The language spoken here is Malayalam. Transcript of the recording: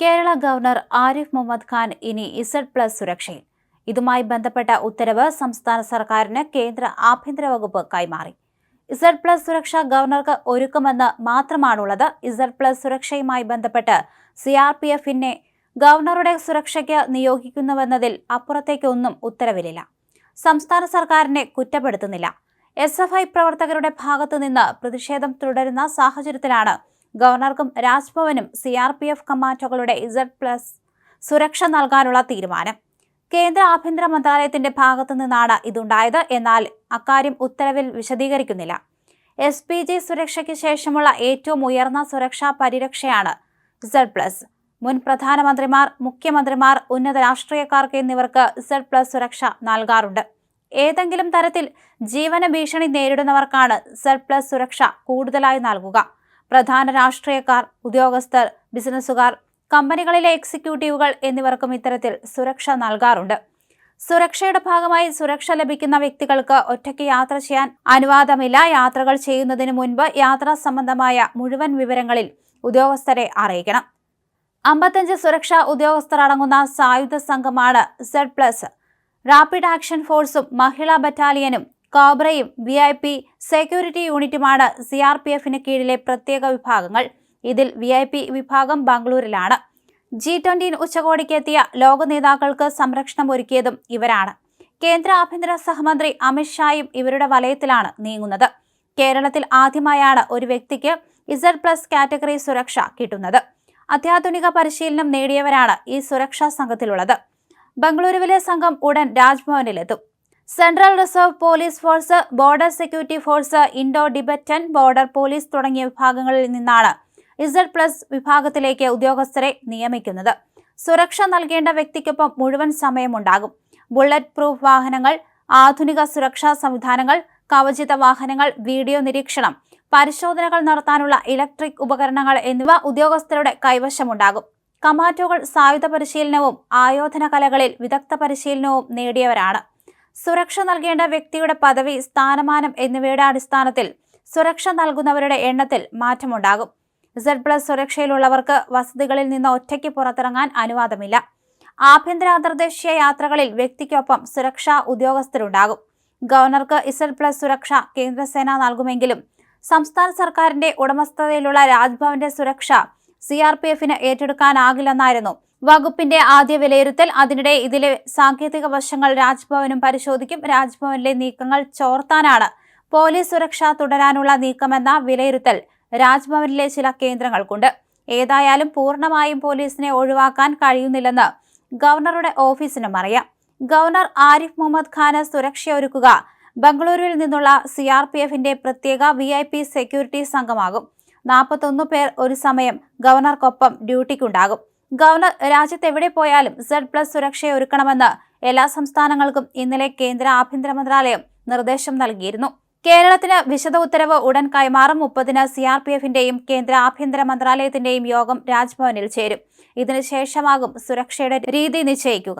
കേരള ഗവർണർ ആരിഫ് മുഹമ്മദ് ഖാൻ ഇനി ഇസഡ് പ്ലസ് സുരക്ഷയിൽ. ഇതുമായി ബന്ധപ്പെട്ട ഉത്തരവ് സംസ്ഥാന സർക്കാരിന് കേന്ദ്ര ആഭ്യന്തര വകുപ്പ് കൈമാറി. ഇസഡ് പ്ലസ് സുരക്ഷ ഗവർണർക്ക് ഒരുക്കുമെന്ന് മാത്രമാണുള്ളത്. ഇസഡ് പ്ലസ് സുരക്ഷയുമായി ബന്ധപ്പെട്ട് സി ആർ പി എഫിനെ ഗവർണറുടെ സുരക്ഷയ്ക്ക് നിയോഗിക്കുന്നുവെന്നതിൽ അപ്പുറത്തേക്കൊന്നും ഉത്തരവിലില്ല. സംസ്ഥാന സർക്കാരിനെ കുറ്റപ്പെടുത്തുന്നില്ല. എസ് എഫ് ഐ പ്രവർത്തകരുടെ ഭാഗത്തുനിന്ന് പ്രതിഷേധം തുടരുന്ന സാഹചര്യത്തിലാണ് ഗവർണർക്കും രാജ്ഭവനും സി ആർ പി എഫ് കമാൻഡോകളുടെ ഇസഡ് പ്ലസ് സുരക്ഷ നൽകാനുള്ള തീരുമാനം. കേന്ദ്ര ആഭ്യന്തര മന്ത്രാലയത്തിന്റെ ഭാഗത്തു നിന്നാണ് ഇതുണ്ടായത്. എന്നാൽ അക്കാര്യം ഉത്തരവിൽ വിശദീകരിക്കുന്നില്ല. എസ് പി ജി സുരക്ഷയ്ക്ക് ശേഷമുള്ള ഏറ്റവും ഉയർന്ന സുരക്ഷാ പരിരക്ഷയാണ് ഇസഡ് പ്ലസ്. മുൻ പ്രധാനമന്ത്രിമാർ മുഖ്യമന്ത്രിമാർ ഉന്നത രാഷ്ട്രീയക്കാർക്ക് എന്നിവർക്ക് ഇസഡ് പ്ലസ് സുരക്ഷ നൽകാറുണ്ട്. ഏതെങ്കിലും തരത്തിൽ ജീവന ഭീഷണി നേരിടുന്നവർക്കാണ് ഇസഡ് പ്ലസ് സുരക്ഷ കൂടുതലായി നൽകുക. പ്രധാന രാഷ്ട്രീയക്കാർ ഉദ്യോഗസ്ഥർ ബിസിനസ്സുകാർ കമ്പനികളിലെ എക്സിക്യൂട്ടീവുകൾ എന്നിവർക്കും ഇത്തരത്തിൽ സുരക്ഷ നൽകാറുണ്ട്. സുരക്ഷയുടെ ഭാഗമായി സുരക്ഷ ലഭിക്കുന്ന വ്യക്തികൾക്ക് ഒറ്റയ്ക്ക് യാത്ര ചെയ്യാൻ അനുവാദമില്ല. യാത്രകൾ ചെയ്യുന്നതിന് മുൻപ് യാത്രാ സംബന്ധമായ മുഴുവൻ വിവരങ്ങളിൽ ഉദ്യോഗസ്ഥരെ അറിയിക്കണം. അമ്പത്തഞ്ച് സുരക്ഷാ ഉദ്യോഗസ്ഥർ അടങ്ങുന്ന സായുധ സംഘമാണ് സെഡ് പ്ലസ് റാപ്പിഡ് ആക്ഷൻ ഫോഴ്സും മഹിളാ ബറ്റാലിയനും കോബ്രയും വി ഐ പി സെക്യൂരിറ്റി യൂണിറ്റുമാണ് സി ആർ പി എഫിന് കീഴിലെ പ്രത്യേക വിഭാഗങ്ങൾ. ഇതിൽ വി ഐ പി വിഭാഗം ബാംഗ്ലൂരിലാണ്. ജി ട്വന്റി ഉച്ചകോടിക്ക് എത്തിയ ലോക നേതാക്കൾക്ക് സംരക്ഷണം ഒരുക്കിയതും ഇവരാണ്. കേന്ദ്ര ആഭ്യന്തര സഹമന്ത്രി അമിത്ഷായും ഇവരുടെ വലയത്തിലാണ് നീങ്ങുന്നത്. കേരളത്തിൽ ആദ്യമായാണ് ഒരു വ്യക്തിക്ക് ഇസഡ് പ്ലസ് കാറ്റഗറി സുരക്ഷ കിട്ടുന്നത്. അത്യാധുനിക പരിശീലനം നേടിയവരാണ് ഈ സുരക്ഷാ സംഘത്തിലുള്ളത്. ബംഗളൂരുവിലെ സംഘം ഉടൻ രാജ്ഭവനിലെത്തും. Central reserve police force border security force Indo Tibetan border police തുടങ്ങിയ വിഭാഗങ്ങളിൽ നിന്നാണ് ഇസഡ് പ്ലസ് വിഭാഗത്തിലേക്ക് ഉദ്യോഗസ്ഥരെ നിയമിക്കുന്നത്. സുരക്ഷ നൽകേണ്ട വ്യക്തിക്കൊപ്പം മുഴുവൻ സമയമുണ്ടാകും. ബുള്ളറ്റ് പ്രൂഫ് വാഹനങ്ങൾ ആധുനിക സുരക്ഷാ സംവിധാനങ്ങൾ കവചിത വാഹനങ്ങൾ വീഡിയോ നിരീക്ഷണം പരിശോധനകൾ നടത്താനുള്ള ഇലക്ട്രിക് ഉപകരണങ്ങൾ എന്നിവ ഉദ്യോഗസ്ഥരുടെ കൈവശമുണ്ടാകും. കമാറ്റോകൾ സായുധ പരിശീലനവും ആയോധന കലകളിൽ വിദഗ്ധ പരിശീലനവും നേടിയവരാണ്. സുരക്ഷ നൽകേണ്ട വ്യക്തിയുടെ പദവി സ്ഥാനമാനം എന്നിവയുടെ അടിസ്ഥാനത്തിൽ സുരക്ഷ നൽകുന്നവരുടെ എണ്ണത്തിൽ മാറ്റമുണ്ടാകും. സെഡ് പ്ലസ് സുരക്ഷയിലുള്ളവർക്ക് വസതികളിൽ നിന്ന് ഒറ്റയ്ക്ക് പുറത്തിറങ്ങാൻ അനുവാദമില്ല. ആഭ്യന്തര അന്തർദേശീയ യാത്രകളിൽ വ്യക്തിക്കൊപ്പം സുരക്ഷാ ഉദ്യോഗസ്ഥരുണ്ടാകും. ഗവർണർക്ക് ഇസഡ് പ്ലസ് സുരക്ഷ കേന്ദ്രസേന നൽകുമെങ്കിലും സംസ്ഥാന സർക്കാരിന്റെ ഉടമസ്ഥതയിലുള്ള രാജ്ഭവന്റെ സുരക്ഷ സി ആർ പി എഫിന് ഏറ്റെടുക്കാനാകില്ലെന്നായിരുന്നു വകുപ്പിന്റെ ആദ്യ വിലയിരുത്തൽ അതിനിടെ ഇതിലെ സാങ്കേതിക വശങ്ങൾ രാജ്ഭവനും പരിശോധിക്കും. രാജ്ഭവനിലെ നീക്കങ്ങൾ ചോർത്താനാണ്. പോലീസ് സുരക്ഷ തുടരാനുള്ള നീക്കമെന്ന വിലയിരുത്തൽ രാജ്ഭവനിലെ ചില കേന്ദ്രങ്ങൾക്കുണ്ട്. ഏതായാലും പൂർണമായും പോലീസിനെ ഒഴിവാക്കാൻ കഴിയുന്നില്ലെന്ന് ഗവർണറുടെ ഓഫീസിനും അറിയാം. ഗവർണർ ആരിഫ് മുഹമ്മദ് ഖാന് സുരക്ഷയൊരുക്കുക ബംഗളൂരുവിൽ നിന്നുള്ള സി ആർ പി എഫിന്റെ പ്രത്യേക വി ഐ പി സെക്യൂരിറ്റി സംഘമാകും. നാൽപ്പത്തൊന്ന് പേർ ഒരു സമയം ഗവർണർക്കൊപ്പം ഡ്യൂട്ടിക്കുണ്ടാകും. ഗവർണർ രാജ്യത്ത് എവിടെ പോയാലും സെഡ് പ്ലസ് സുരക്ഷയൊരുക്കണമെന്ന് എല്ലാ സംസ്ഥാനങ്ങൾക്കും ഇന്നലെ കേന്ദ്ര ആഭ്യന്തര മന്ത്രാലയം നിർദ്ദേശം നൽകിയിരുന്നു. കേരളത്തിന് വിശദ ഉത്തരവ് ഉടൻ കൈമാറും മുപ്പതിന് സി ആർ പി എഫിന്റെയും കേന്ദ്ര ആഭ്യന്തര മന്ത്രാലയത്തിന്റെയും യോഗം രാജ്ഭവനിൽ ചേരും. ഇതിനുശേഷമാകും സുരക്ഷയുടെ രീതി നിശ്ചയിക്കുക.